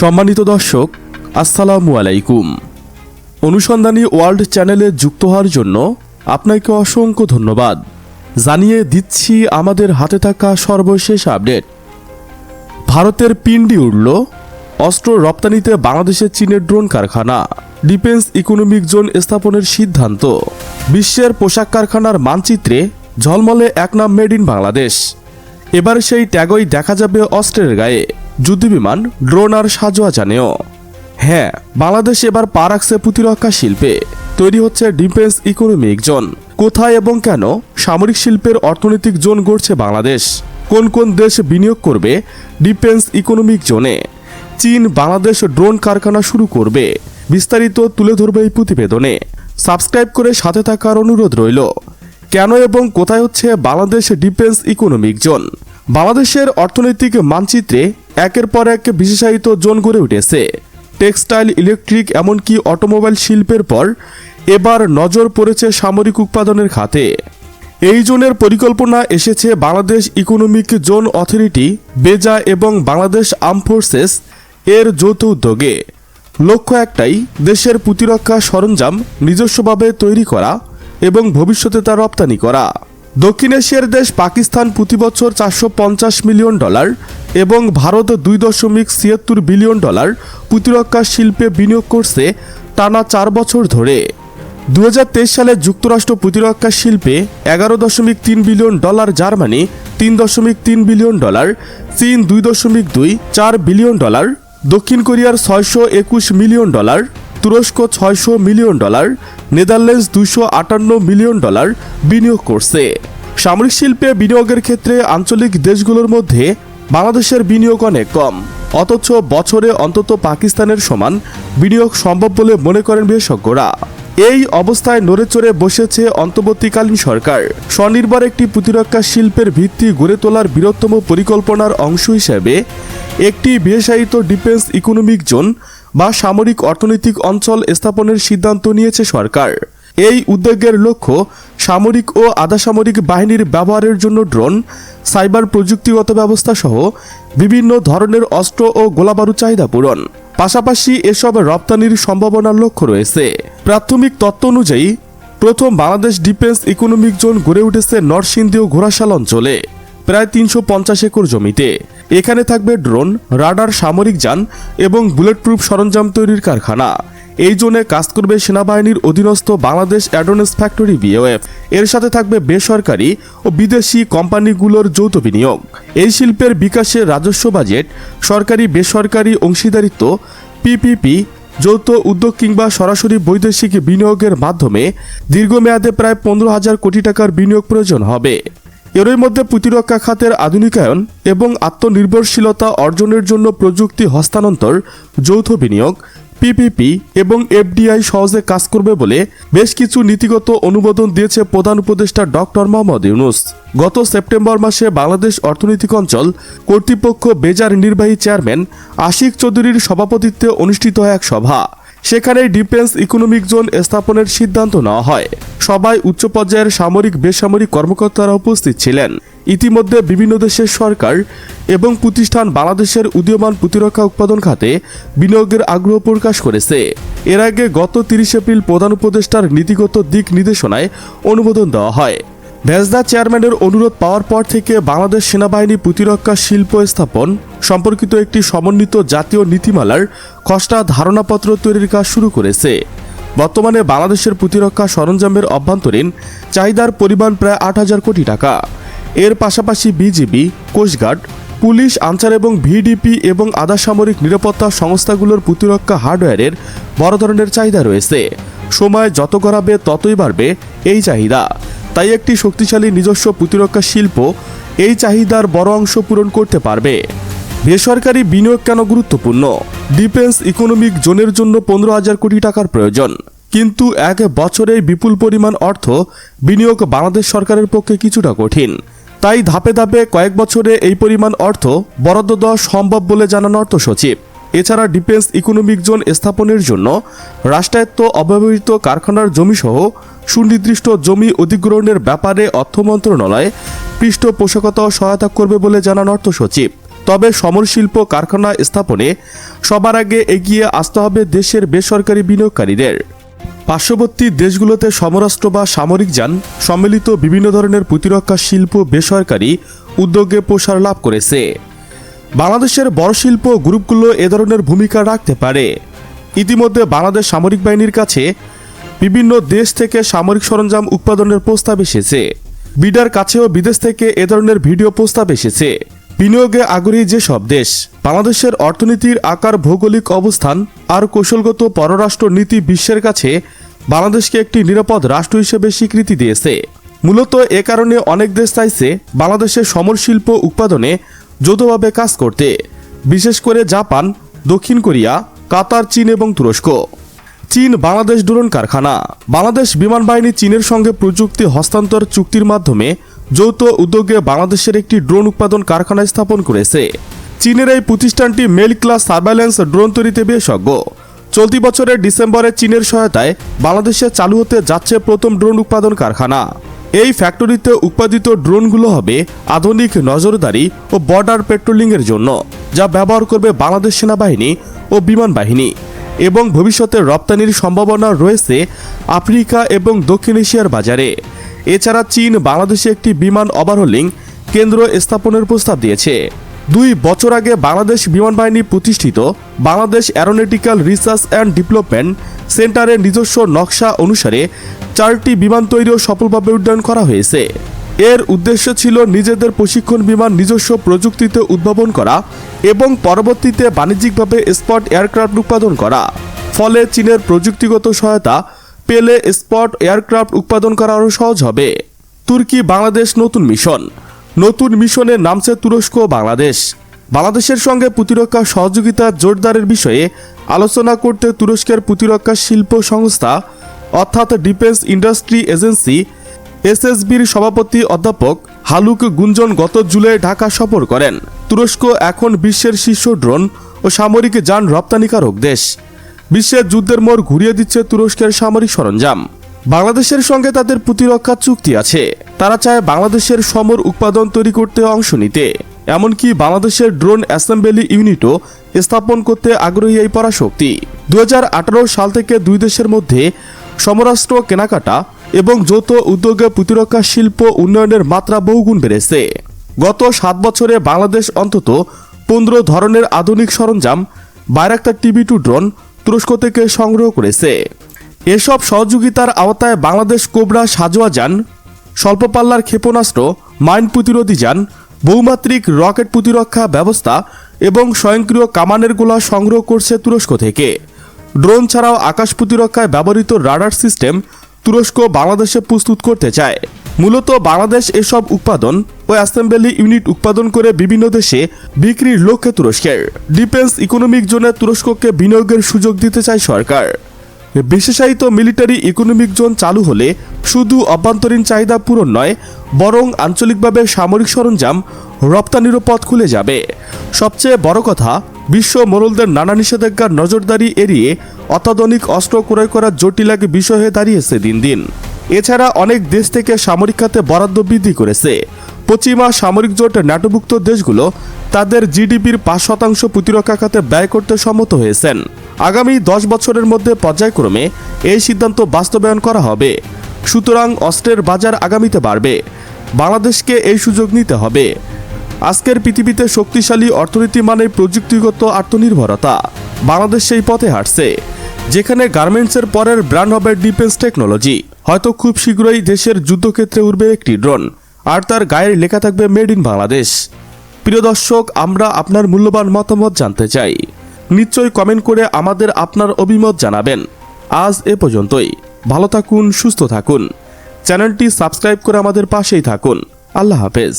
সম্মানিত দর্শক, আসসালামু আলাইকুম। অনুসন্ধানী ওয়ার্ল্ড চ্যানেলে যুক্ত হওয়ার জন্য আপনাকে অসংখ্য ধন্যবাদ। জানিয়ে দিচ্ছি আমাদের হাতে থাকা সর্বশেষ আপডেট। ভারতের পিন্ডি উড়ল, অস্ত্র রপ্তানিতে বাংলাদেশের চীনের ড্রোন কারখানা, ডিফেন্স ইকোনমিক জোন স্থাপনের সিদ্ধান্ত। বিশ্বের পোশাক কারখানার মানচিত্রে ঝলমলে এক নাম মেড ইন বাংলাদেশ। এবার সেই ট্যাগই দেখা যাবে অস্ত্রের গায়ে। যুদ্ধবিমান ড্রোন আর সাজোয়া জানেও। হ্যাঁ বাংলাদেশ এবার পা রাখছে প্রতিরক্ষা শিল্পে তৈরি হচ্ছে ডিফেন্স ইকোনমিক জোন কোথায় এবং কেন সামরিক শিল্পের অর্থনৈতিক জোন গড়ছে বাংলাদেশ? কোন কোন দেশ বিনিয়োগ করবে ডিফেন্স ইকোনমিক জোনে? চীন, বাংলাদেশ ড্রোন কারখানা শুরু করবে। বিস্তারিত তুলে ধরবে এই প্রতিবেদনে। সাবস্ক্রাইব করে সাথে থাকার অনুরোধ রইল। কেন এবং কোথায় হচ্ছে বাংলাদেশ ডিফেন্স ইকোনমিক জোন? বাংলাদেশের অর্থনৈতিক মানচিত্রে একের পর এক বিশেষায়িত জোন গড়ে উঠেছে। টেক্সটাইল, ইলেকট্রিক, এমনকি অটোমোবাইল শিল্পের পর এবার নজর পড়েছে সামরিক উৎপাদনের খাতে। এই জোনের পরিকল্পনা এসেছে বাংলাদেশ ইকোনমিক জোন অথরিটি, বেজা এবং বাংলাদেশ আর্ম ফোর্সেস এর যৌথ উদ্যোগে। লক্ষ্য একটাই, দেশের প্রতিরক্ষা সরঞ্জাম নিজস্বভাবে তৈরি করা এবং ভবিষ্যতে তা রপ্তানি করা। দক্ষিণ এশিয়ার দেশ পাকিস্তান প্রতি বছর চারশো পঞ্চাশ মিলিয়ন ডলার এবং ভারত দুই দশমিক ছিয়াত্তর বিলিয়ন ডলার প্রতিরক্ষা শিল্পে বিনিয়োগ করছে টানা চার বছর ধরে। দু হাজার তেইশ সালে যুক্তরাষ্ট্র প্রতিরক্ষা শিল্পে এগারো দশমিক তিন বিলিয়ন ডলার, জার্মানি তিন দশমিক তিন বিলিয়ন ডলার, চীন দুই দশমিক দুই চার বিলিয়ন ডলার, দক্ষিণ কোরিয়ার ছয়শো একুশ মিলিয়ন ডলার, তুরস্ক ছয়শো মিলিয়ন ডলার, নেদারল্যান্ডস দুশো আটান্ন মিলিয়ন ডলার বিনিয়োগ করছে। সামরিক শিল্পে বিনিয়োগের ক্ষেত্রে আঞ্চলিক দেশগুলোর মধ্যে বাংলাদেশের বিনিয়োগ অনেক কম। অথচ বছরে অন্তত পাকিস্তানের সমান বিনিয়োগ সম্ভব বলে মনে করেন বিশেষজ্ঞরা। এই অবস্থায় নড়েচড়ে বসেছে অন্তর্বর্তীকালীন সরকার। স্বনির্ভর একটি প্রতিরক্ষা শিল্পের ভিত্তি গড়ে তোলার বৃহত্তম পরিকল্পনার অংশ হিসেবে একটি বিশেষায়িত ডিফেন্স ইকোনমিক জোন বা সামরিক অর্থনৈতিক অঞ্চল স্থাপনের সিদ্ধান্ত নিয়েছে সরকার। এই উদ্যোগের লক্ষ্য সামরিক ও আধাসামরিক বাহিনীর ব্যবহারের জন্য ড্রোন, সাইবার প্রযুক্তিগত ব্যবস্থা সহ বিভিন্ন ধরনের অস্ত্র ও গোলাবারু চাহিদা পূরণ। পাশাপাশি এসব রপ্তানির সম্ভাবনার লক্ষ্য রয়েছে। প্রাথমিক তত্ত্ব অনুযায়ী, প্রথম বাংলাদেশ ডিফেন্স ইকোনমিক জোন গড়ে উঠেছে নরসিংদী ও ঘোড়াশাল অঞ্চলে, প্রায় তিনশো পঞ্চাশ একর জমিতে। এখানে থাকবে ড্রোন, রাডার সামরিক যান এবং বুলেট প্রুফ সরঞ্জাম তৈরির কারখানা। এই জোনে কাজ করবে সেনাবাহিনীর অধীনস্থ বাংলাদেশ অ্যাডোনেস ফ্যাক্টরি বিওএফ এর সাথে থাকবে বেসরকারি ও বিদেশি কোম্পানিগুলোর যৌথ বিনিয়োগ। এই শিল্পের বিকাশে রাজস্ব বাজেট, সরকারি বেসরকারি অংশীদারিত্ব পিপিপি যৌথ উদ্যোগ কিংবা সরাসরি বৈদেশিক বিনিয়োগের মাধ্যমে দীর্ঘমেয়াদে প্রায় পনেরো হাজার কোটি টাকার বিনিয়োগ প্রয়োজন হবে। এরই মধ্যে প্রতিরক্ষা খাতের আধুনিকায়ন এবং আত্মনির্ভরশীলতা অর্জনের জন্য প্রযুক্তি হস্তান্তর, যৌথ বিনিয়োগ পিপিপি এবং এফডিআই সহজে কাজ করবে বলে বেশ কিছু নীতিগত অনুমোদন দিয়েছে প্রধান উপদেষ্টা ডক্টর মোহাম্মদ ইউনুস। গত সেপ্টেম্বর মাসে বাংলাদেশ অর্থনৈতিক অঞ্চল কর্তৃপক্ষ বেজার নির্বাহী চেয়ারম্যান আশিক চৌধুরীর সভাপতিত্বে অনুষ্ঠিত এক সভা। সেখানে ডিফেন্স ইকোনমিক জোন স্থাপনের সিদ্ধান্ত নেওয়া হয়। সবাই উচ্চ পর্যায়ের সামরিক, বেসামরিক কর্মকর্তারা উপস্থিত ছিলেন। ইতিমধ্যে বিভিন্ন দেশের সরকার এবং প্রতিষ্ঠান বাংলাদেশের উদীয়মান প্রতিরক্ষা উৎপাদন খাতে বিনিয়োগের আগ্রহ প্রকাশ করেছে। এর আগে গত তিরিশ এপ্রিল প্রধান উপদেষ্টার নীতিগত দিক নির্দেশনায় অনুমোদন দেওয়া হয়। ভেজদা চেয়ারম্যানের অনুরোধ পাওয়ার পর থেকে বাংলাদেশ সেনাবাহিনী প্রতিরক্ষা শিল্প স্থাপন সম্পর্কিত একটি সমন্বিত জাতীয় নীতিমালার খসড়া ধারণাপত্র তৈরির কাজ শুরু করেছে। বর্তমানে বাংলাদেশের প্রতিরক্ষা সরঞ্জামের অভ্যন্তরীণ চাহিদার পরিমাণ প্রায় আট হাজার কোটি টাকা। এর পাশাপাশি বিজিবি, কোস্টগার্ড, পুলিশ, আনসার এবং ভিডিপি এবং আধা সামরিক নিরাপত্তা সংস্থাগুলোর প্রতিরক্ষা হার্ডওয়্যারের বড় ধরনের চাহিদা রয়েছে। সময় যত গড়াবে ততই বাড়বে এই চাহিদা। তাই একটি শক্তিশালী নিজস্ব প্রতিরক্ষা শিল্প এই চাহিদার বড় অংশ পূরণ করতে পারবে। বেসরকারি বিনিয়োগ কেন গুরুত্বপূর্ণ? ডিফেন্স ইকোনমিক জোনের জন্য পনেরো হাজার কোটি টাকার প্রয়োজন। কিন্তু এক বছরে বিপুল পরিমাণ অর্থ বিনিয়োগ বাংলাদেশ সরকারের পক্ষে কিছুটা কঠিন। তাই ধাপে ধাপে কয়েক বছরে এই পরিমাণ অর্থ বরাদ্দ দেওয়া সম্ভব বলে জানান অর্থ সচিব। এছাড়া ডিফেন্স ইকোনমিক জোন স্থাপনের জন্য রাষ্ট্রায়ত্ত অব্যবহৃত কারখানার জমিসহ সুনির্দিষ্ট জমি অধিগ্রহণের ব্যাপারে অর্থ মন্ত্রণালয় পৃষ্ঠপোষকতা সহায়তা করবে বলে জানান অর্থ সচিব। তবে সমরশিল্প কারখানা স্থাপনে সবার আগে এগিয়ে আসতে হবে দেশের বেসরকারি বিনিয়োগকারীদের। পার্শ্ববর্তী দেশগুলোতে সমরাষ্ট্র বা সামরিক যান সম্মিলিত বিভিন্ন ধরনের প্রতিরক্ষা শিল্প বেসরকারি উদ্যোগে প্রসার লাভ করেছে। বাংলাদেশের বড় শিল্প গ্রুপগুলো এ ধরনের ভূমিকা রাখতে পারে। ইতিমধ্যে বাংলাদেশ সামরিক বাহিনীর কাছে বিভিন্ন দেশ থেকে সামরিক সরঞ্জাম উৎপাদনের প্রস্তাব এসেছে। বিডার কাছেও বিদেশ থেকে এ ধরনের ভিডিও প্রস্তাব এসেছে। বিনিয়োগে আগ্রহী যেসব দেশ, বাংলাদেশের অর্থনীতির আকার ভৌগোলিক অবস্থান আর কৌশলগত পররাষ্ট্র নীতি বিশ্বের কাছে বাংলাদেশকে একটি নিরাপদ রাষ্ট্র হিসেবে স্বীকৃতি দিয়েছে। মূলত এ কারণে অনেক দেশ চাইছে বাংলাদেশের সমর শিল্প উৎপাদনে যৌথভাবে কাজ করতে। বিশেষ করে জাপান, দক্ষিণ কোরিয়া, কাতার, চীন এবং তুরস্ক। চীন বাংলাদেশ ড্রোন কারখানা। বাংলাদেশ বিমান বাহিনী চীনের সঙ্গে প্রযুক্তি হস্তান্তর চুক্তির মাধ্যমে যৌথ উদ্যোগে বাংলাদেশের একটি ড্রোন উৎপাদন কারখানা স্থাপন করেছে। চীনের এই প্রতিষ্ঠানটি মেল ক্লাস সার্ভেলেন্স ড্রোন তৈরিতে বিশেষজ্ঞ। চলতি বছরের ডিসেম্বরে চীনের সহায়তায় বাংলাদেশে চালু হতে যাচ্ছে প্রথম ড্রোন উৎপাদন কারখানা। এই ফ্যাক্টরিতে উৎপাদিত ড্রোনগুলো হবে আধুনিক নজরদারি ও বর্ডার পেট্রোলিংয়ের জন্য, যা ব্যবহার করবে বাংলাদেশ সেনাবাহিনী ও বিমান বাহিনী। এবং ভবিষ্যতে রপ্তানির সম্ভাবনা রয়েছে আফ্রিকা এবং দক্ষিণ এশিয়ার বাজারে। এছাড়া চীন বাংলাদেশে একটি বিমান ওভারহোলিং কেন্দ্র স্থাপনের প্রস্তাব দিয়েছে। দুই বছর আগে বাংলাদেশ বিমান বাহিনী প্রতিষ্ঠিত Bangladesh aeronautical research and development সেন্টারের নিজস্ব নকশা অনুসারে চারটি বিমান তৈরিও সফলভাবে উড্ডয়ন করা হয়েছে। এর উদ্দেশ্য ছিল নিজেদের প্রশিক্ষণ বিমান নিজস্ব প্রযুক্তিতে উদ্ভাবন করা এবং পরবর্তীতে বাণিজ্যিকভাবে স্পট এয়ারক্রাফট উৎপাদন করা। ফলে চীনের প্রযুক্তিগত সহায়তা পেলে স্পট এয়ারক্রাফট উৎপাদন করা আরও সহজ হবে। তুর্কি বাংলাদেশ নতুন মিশন। নতুন মিশনে নামছে তুরস্ক বাংলাদেশ। বাংলাদেশের সঙ্গে প্রতিরক্ষা সহযোগিতা জোরদারের বিষয়ে আলোচনা করতে তুরস্কের প্রতিরক্ষা শিল্প সংস্থা, অর্থাৎ ডিফেন্স ইন্ডাস্ট্রি এজেন্সি এসএসবির সভাপতি অধ্যাপক হালুক গুঞ্জন গত জুলাই ঢাকা সফর করেন। তুরস্ক এখন বিশ্বের শীর্ষ ড্রোন ও সামরিক যান রপ্তানিকারক দেশ। বিশ্বের যুদ্ধের মোড় ঘুরিয়ে দিচ্ছে তুরস্কের সামরিক সরঞ্জাম। বাংলাদেশের সঙ্গে তাদের প্রতিরক্ষা চুক্তি আছে। তারা চায় বাংলাদেশের সমর উৎপাদন তৈরি করতে অংশ নিতে। এমনকি বাংলাদেশের ড্রোন অ্যাসেম্বলি ইউনিটও স্থাপন করতে আগ্রহী এই পরাশক্তি। দুই হাজার আঠারো সাল থেকে দুই দেশের মধ্যে সমরাষ্ট্র কেনাকাটা এবং যৌথ উদ্যোগে প্রতিরক্ষা শিল্প উন্নয়নের মাত্রা বহুগুণ বেড়েছে। গত সাত বছরে বাংলাদেশ অন্তত পনেরো ধরনের আধুনিক সরঞ্জাম বাইরাক্তার টিভি টু ড্রোন, তুরস্ক থেকে সংগ্রহ করেছে। এসব সহযোগিতার আওতায় বাংলাদেশ কোবরা সাজোয়া যান স্বল্প পাল্লার ক্ষেপণাস্ত্র, মাইন প্রতিরোধী যান, বহুমাত্রিক রকেট প্রতিরক্ষা ব্যবস্থা এবং স্বয়ংক্রিয় কামানের গোলা সংগ্রহ করছে তুরস্ক থেকে। ড্রোন ছাড়াও আকাশ প্রতিরক্ষায় ব্যবহৃত রাডার সিস্টেম তুরস্ক বাংলাদেশে প্রস্তুত করতে চায়। মূলত বাংলাদেশ এসব উৎপাদন ও অ্যাসেম্বলি ইউনিট উৎপাদন করে বিভিন্ন দেশে বিক্রির লক্ষ্যে তুরস্কের। ডিফেন্স ইকোনমিক জোনে তুরস্ককে বিনিয়োগের সুযোগ দিতে চায় সরকার। বিশেষায়িত মিলিটারি ইকোনমিক জোন চালু হলে শুধু অভ্যন্তরীণ চাহিদা পূরণ নয়, বরং আঞ্চলিকভাবে সামরিক সরঞ্জাম রপ্তানিরও পথ খুলে যাবে। সবচেয়ে বড় কথা বিশ্ব মোড়লদের নানা নিষেধাজ্ঞার নজরদারি এড়িয়ে অত্যাধুনিক অস্ত্র ক্রয় করার জটিল এক বিষয় হয়ে দাঁড়িয়েছে দিন দিন। এছাড়া অনেক দেশ থেকে সামরিক খাতে বরাদ্দ বৃদ্ধি করেছে। পশ্চিমা সামরিক জোট ন্যাটোভুক্ত দেশগুলো তাদের জিডিপির পাঁচ শতাংশ প্রতিরক্ষা খাতে ব্যয় করতে সম্মত হয়েছেন। আগামী দশ বছরের মধ্যে পর্যায়ক্রমে এই সিদ্ধান্ত বাস্তবায়ন করা হবে। সুতরাং অস্ত্রের বাজার আগামীতে বাড়বে। বাংলাদেশকে এই সুযোগ নিতে হবে। আজকের পৃথিবীতে শক্তিশালী অর্থনীতি মানে প্রযুক্তিগত আত্মনির্ভরতা। বাংলাদেশ সেই পথে হাঁটছে, যেখানে গার্মেন্টসের পরের ব্র্যান্ড হবে ডিফেন্স টেকনোলজি। হয়তো খুব শীঘ্রই দেশের যুদ্ধক্ষেত্রে উঠবে একটি ড্রোন, আর তার গায়ের লেখা থাকবে মেড ইন বাংলাদেশ। প্রিয় দর্শক, আমরা আপনার মূল্যবান মতামত জানতে চাই। নিশ্চয়ই কমেন্ট করে আমাদের আপনার অভিমত জানাবেন। আজ এ পর্যন্তই। ভালো থাকুন, সুস্থ থাকুন। চ্যানেলটি সাবস্ক্রাইব করে আমাদের পাশেই থাকুন। আল্লাহ হাফেজ।